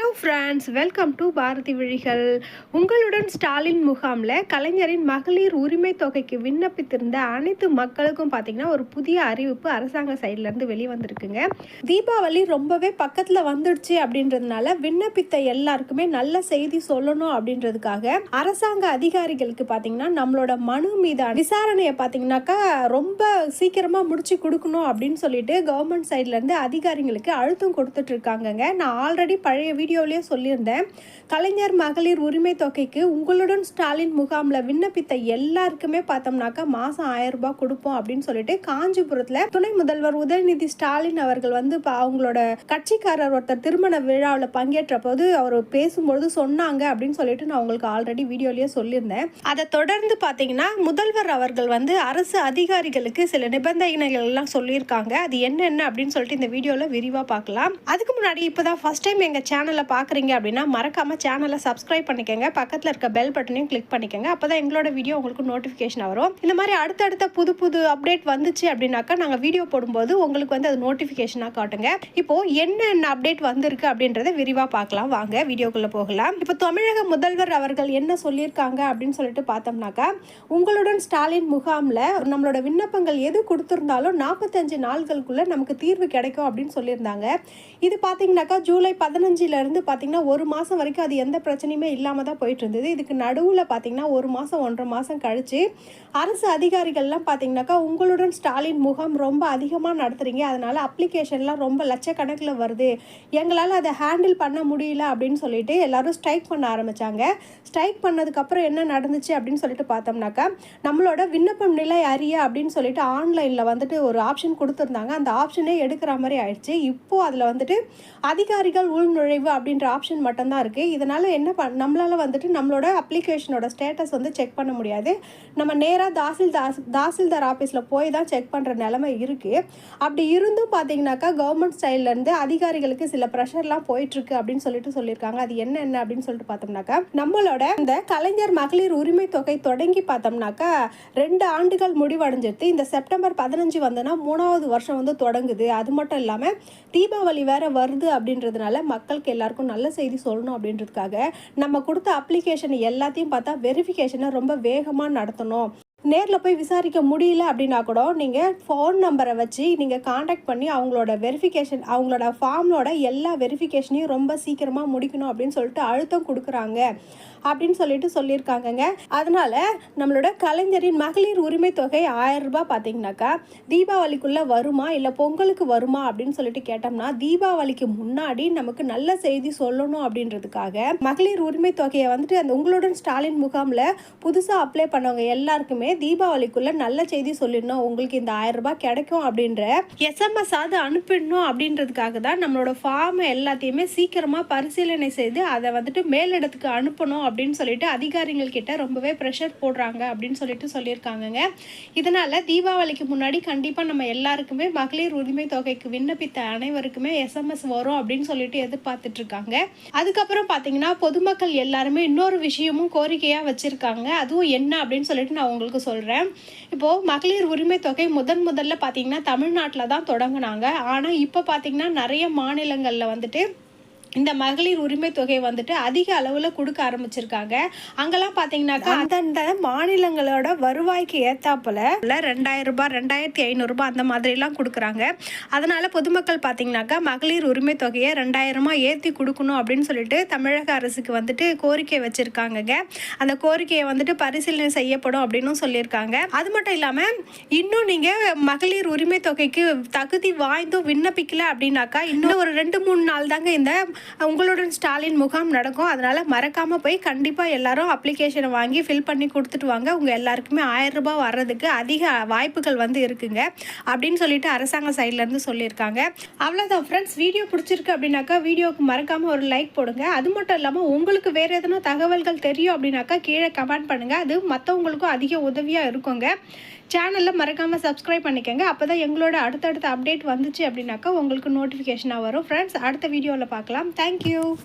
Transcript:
Hello friends welcome to Bharathi விழிகள். உங்களுடன் ஸ்டாலின் முகாமில் கலைஞரின் மகளிர் உரிமை தொகைக்கு விண்ணப்பித்திருந்த அனைத்து மக்களுக்கும் பார்த்தீங்கன்னா ஒரு புதிய அறிவிப்பு அரசாங்க சைட்லேருந்து வெளிவந்திருக்குங்க. தீபாவளி ரொம்பவே பக்கத்தில் வந்துடுச்சு அப்படின்றதுனால விண்ணப்பித்த எல்லாருக்குமே நல்ல செய்தி சொல்லணும் அப்படின்றதுக்காக அரசாங்க அதிகாரிகளுக்கு பார்த்தீங்கன்னா நம்மளோட மனு மீதான விசாரணையை பார்த்தீங்கன்னாக்கா ரொம்ப சீக்கிரமாக முடிச்சு கொடுக்கணும் அப்படின்னு சொல்லிட்டு கவர்மெண்ட் சைட்லேருந்து அதிகாரிகளுக்கு அழுத்தம் கொடுத்துட்ருக்காங்கங்க நான் ஆல்ரெடி பழைய வீடியோவிலேயே சொல்லியிருந்தேன். கலைஞர் மகளிர் உரிமை தொகைக்கு உங்களுடன் ஸ்டாலின் முகாமில் விண்ணப்பித்த எல்லாருக்குமே பார்த்தோம்னாக்கா மாதம் ஆயிரம் ரூபாய் கொடுப்போம் அப்படின்னு சொல்லிட்டு காஞ்சிபுரத்தில் துணை முதல்வர் உதயநிதி ஸ்டாலின் அவர்கள் வந்து இப்போ அவங்களோட கட்சிக்காரர் ஒருத்தர் திருமண விழாவில் பங்கேற்ற போது அவர் பேசும்பொழுது சொன்னாங்க அப்படின்னு சொல்லிட்டு நான் உங்களுக்கு ஆல்ரெடி வீடியோலேயே சொல்லியிருந்தேன். அதை தொடர்ந்து பார்த்தீங்கன்னா முதல்வர் அவர்கள் வந்து அரசு அதிகாரிகளுக்கு சில நிபந்தனைகள் எல்லாம் சொல்லியிருக்காங்க. அது என்னென்ன அப்படின்னு சொல்லிட்டு இந்த வீடியோவில் விரிவாக பார்க்கலாம். அதுக்கு முன்னாடி இப்போ தான் ஃபஸ்ட் டைம் எங்கள் சேனலை பார்க்குறீங்க அப்படின்னா மறக்காமல் சேனலை சப்ஸ்கிரைப் பண்ணிக்கோங்க. பக்கத்தில் இருக்க பெல் பட்டனையும் கிளிக் பண்ணிக்கோங்க. அப்போ தான் எங்களோட வீடியோ உங்களுக்கு நோட்டிஃபிகேஷன் வரும். இந்த மாதிரி அடுத்தடுத்த புது புது அப்டேட் வந்துச்சு அப்படின்னாக்கா நாங்கள் வீடியோ போடும்போது உங்களுக்கு வந்து அது நோட்டிஃபிகேஷனாக காட்டுங்க. இப்போ என்னென்ன அப்டேட் வந்திருக்கு அப்படின்றத விரிவாக பார்க்கலாம். வாங்க வீடியோக்குள்ளே போகலாம். இப்போ தமிழக முதல்வர் அவர்கள் என்ன சொல்லியிருக்காங்க அப்படின்னு சொல்லிட்டு பார்த்தோம்னாக்கா உங்களுடன் ஸ்டாலின் முகாமில் நம்மளோட விண்ணப்பங்கள் எது கொடுத்துருந்தாலும் நாற்பத்தஞ்சு நாள்களுக்குள்ளே நமக்கு தீர்வு கிடைக்கும் அப்படின்னு சொல்லியிருந்தாங்க. இது பார்த்தீங்கன்னாக்கா ஜூலை பதினஞ்சிலேருந்து பார்த்தீங்கன்னா ஒரு மாதம் வரைக்கும் அது எந்த பிரச்சனையுமே இல்லாமல் தான் போயிட்டு இருந்தது. இதுக்கு நடுவில் பார்த்தீங்கன்னா ஒரு மாதம் ஒன்றரை மாதம் கழிச்சு அரசு அதிகாரிகள்லாம் பார்த்தீங்கன்னாக்கா உங்களுடன் ஸ்டாலின் முகாம் ரொம்ப அதிகமாக நடத்துகிறீங்க அதனால் அப்ளிகேஷன்லாம் ரொம்ப லட்சக்கணக்கில் வருது. எங்களால் அதை ஹேண்டில் பண்ண முடியல அப்படின்னு சொல்லிட்டு எல்லாரும் ஸ்ட்ரைக் பண்ண ஆரம்பித்தாங்க ஸ்ட்ரைக் பண்ணதுக்கப்புறம் என்ன நடந்துச்சு அப்படின்னு சொல்லிட்டு பார்த்தோம்னாக்கா நம்மளோட விண்ணப்பம் நிலை அறிய அப்படின்னு சொல்லிட்டு ஆன்லைனில் வந்துட்டு ஒரு ஆப்ஷன் கொடுத்துருந்தாங்க. அந்த ஆப்ஷனே எடுக்கிற மாதிரி ஆயிடுச்சு. இப்போது அதில் வந்துட்டு அதிகாரிகள் உள்நுழைவு அப்படின்ற ஆப்ஷன் மட்டும்தான் இருக்குது இதனால் என்ன பண் நம்மளால் வந்துட்டு நம்மளோட அப்ளிகேஷனோட ஸ்டேட்டஸ் வந்து செக் பண்ண முடியாது. நம்ம நேராக தாசில்தார் தாசில்தார் ஆஃபீஸில் போய் தான் செக் பண்ணுற நிலமை இருக்குது அப்படி இருந்தும் பார்த்தீங்கன்னாக்கா கவர்மெண்ட் சைட்லேருந்து அதிகாரிகளுக்கு சில ப்ரெஷர்லாம் போயிட்டுருக்கு அப்படின்னு சொல்லிட்டு சொல்லியிருக்காங்க. அது என்ன என்ன அப்படின்னு சொல்லிட்டு பார்த்தோம்னாக்கா நம்மளோட இந்த கலைஞர் மகளிர் உரிமை தொகை தொடங்கி பார்த்தோம்னாக்கா ரெண்டு ஆண்டுகள் முடிவடைஞ்சிருது இந்த செப்டம்பர் பதினஞ்சு வந்தோன்னா மூணாவது வருஷம் வந்து தொடங்குது. அது மட்டும் இல்லாமல் தீபாவளி வேற வருது அப்படின்றதுனால மக்களுக்கு எல்லாருக்கும் நல்ல செய்தி சொல்லணும் அப்படின்றதுக்காக நம்ம கொடுத்த அப்ளிகேஷன் எல்லாத்தையும் பார்த்தா வெரிஃபிகேஷனை ரொம்ப வேகமாக நடத்தணும். நேரில் போய் விசாரிக்க முடியல அப்படின்னா கூட நீங்கள் ஃபோன் நம்பரை வச்சு நீங்கள் காண்டாக்ட் பண்ணி அவங்களோட வெரிஃபிகேஷன் அவங்களோட ஃபார்மோட எல்லா வெரிஃபிகேஷனையும் ரொம்ப சீக்கிரமாக முடிக்கணும் அப்படின்னு சொல்லிட்டு அழுத்தம் கொடுக்குறாங்க அப்படின்னு சொல்லிட்டு சொல்லியிருக்காங்கங்க. அதனால் நம்மளோட கலைஞரின் மகளிர் உரிமை தொகை ஆயிரம் ரூபாய் பார்த்தீங்கன்னாக்கா தீபாவளிக்குள்ளே வருமா இல்லை பொங்கலுக்கு வருமா அப்படின்னு சொல்லிட்டு கேட்டோம்னா தீபாவளிக்கு முன்னாடி நமக்கு நல்ல செய்தி சொல்லணும் அப்படின்றதுக்காக மகளிர் உரிமை தொகையை வந்துட்டு அந்த உங்களுடன் ஸ்டாலின் முகாமில் புதுசாக அப்ளை பண்ணவங்க எல்லாருக்குமே தீபாவளிக்குள்ள நல்ல செய்தி சொல்லிடணும். உங்களுக்கு இந்த ஆயிரம் ரூபாய் கிடைக்கும் அப்படின்ற எஸ்எம்எஸ் ஆது அனுப்பிடணும் அப்படின்றதுக்காக தான் நம்மளோட ஃபார்ம் எல்லாத்தையுமே சீக்கிரமாக பரிசீலனை செய்து அதை வந்துட்டு மேலிடத்துக்கு அனுப்பணும் அப்படின்னு சொல்லிட்டு அதிகாரிகள் கிட்ட ரொம்பவே ப்ரெஷர் போடுறாங்க அப்படின்னு சொல்லிட்டு சொல்லியிருக்காங்கங்க. இதனால தீபாவளிக்கு முன்னாடி கண்டிப்பாக நம்ம எல்லாருக்குமே மகளிர் உரிமை தொகைக்கு விண்ணப்பித்த அனைவருக்குமே எஸ்எம்எஸ் வரும் அப்படின்னு சொல்லிட்டு எதிர்பார்த்துட்டு இருக்காங்க. அதுக்கப்புறம் பார்த்தீங்கன்னா பொதுமக்கள் எல்லாருமே இன்னொரு விஷயமும் கோரிக்கையாக வச்சிருக்காங்க. அதுவும் என்ன அப்படின்னு சொல்லிட்டு நான் உங்களுக்கு சொல்கிறேன் இப்போது மகளிர் உரிமை தொகை முதன் முதல்ல பார்த்தீங்கன்னா தமிழ்நாட்டில் தான் தொடங்கினாங்க. ஆனால் இப்போ பார்த்தீங்கன்னா நிறைய மாநிலங்களில் வந்துட்டு இந்த மகளிர் உரிமை தொகை வந்துட்டு அதிக அளவில் கொடுக்க ஆரம்பிச்சிருக்காங்க. அங்கெல்லாம் பார்த்தீங்கன்னாக்கா அந்தந்த மாநிலங்களோட வருவாய்க்கு ஏத்தாப்புல ரெண்டாயிரம் ரூபாய் ரெண்டாயிரத்தி ஐநூறுரூபா அந்த மாதிரிலாம் கொடுக்குறாங்க. அதனால் பொதுமக்கள் பார்த்தீங்கன்னாக்கா மகளிர் உரிமை தொகையை ரெண்டாயிரமா ஏற்றி கொடுக்கணும் அப்படின்னு சொல்லிட்டு தமிழக அரசுக்கு வந்துட்டு கோரிக்கை வச்சுருக்காங்கங்க. அந்த கோரிக்கையை வந்துட்டு பரிசீலனை செய்யப்படும் அப்படின்னு சொல்லியிருக்காங்க. அது மட்டும் இல்லாமல் இன்னும் நீங்கள் மகளிர் உரிமை தொகைக்கு தகுதி வாய்ந்தும் விண்ணப்பிக்கல அப்படின்னாக்கா இன்னும் ஒரு ரெண்டு மூணு நாள் தாங்க இந்த உங்களுடன் ஸ்டாலின் முகாம் நடக்கும். அதனால் மறக்காமல் போய் கண்டிப்பாக எல்லாரும் அப்ளிகேஷனை வாங்கி ஃபில் பண்ணி கொடுத்துட்டு வாங்க. உங்கள் எல்லாருக்குமே ஆயிரம் ரூபாய் வர்றதுக்கு அதிக வாய்ப்புகள் வந்து இருக்குங்க. அப்படின்னு சொல்லிட்டு அரசாங்க சைட்லேருந்து சொல்லியிருக்காங்க. அவ்வளோதான் ஃப்ரெண்ட்ஸ் வீடியோ பிடிச்சிருக்கு அப்படின்னாக்கா வீடியோவுக்கு மறக்காமல் ஒரு லைக் போடுங்க. அது மட்டும் இல்லாமல் உங்களுக்கு வேறு எதனா தகவல்கள் தெரியும் அப்படின்னாக்கா கீழே கமெண்ட் பண்ணுங்கள் அது மற்றவங்களுக்கும் அதிக உதவியாக இருக்குங்க. சேனலில் மறக்காமல் சப்ஸ்கிரைப் பண்ணிக்கோங்க. அப்போ தான் எங்களோட அடுத்தடுத்த அப்டேட் வந்துச்சு அப்படின்னாக்கா உங்களுக்கு நோட்டிஃபிகேஷனாக வரும். ஃப்ரெண்ட்ஸ் அடுத்த வீடியோவில் பார்க்கலாம். Thank you.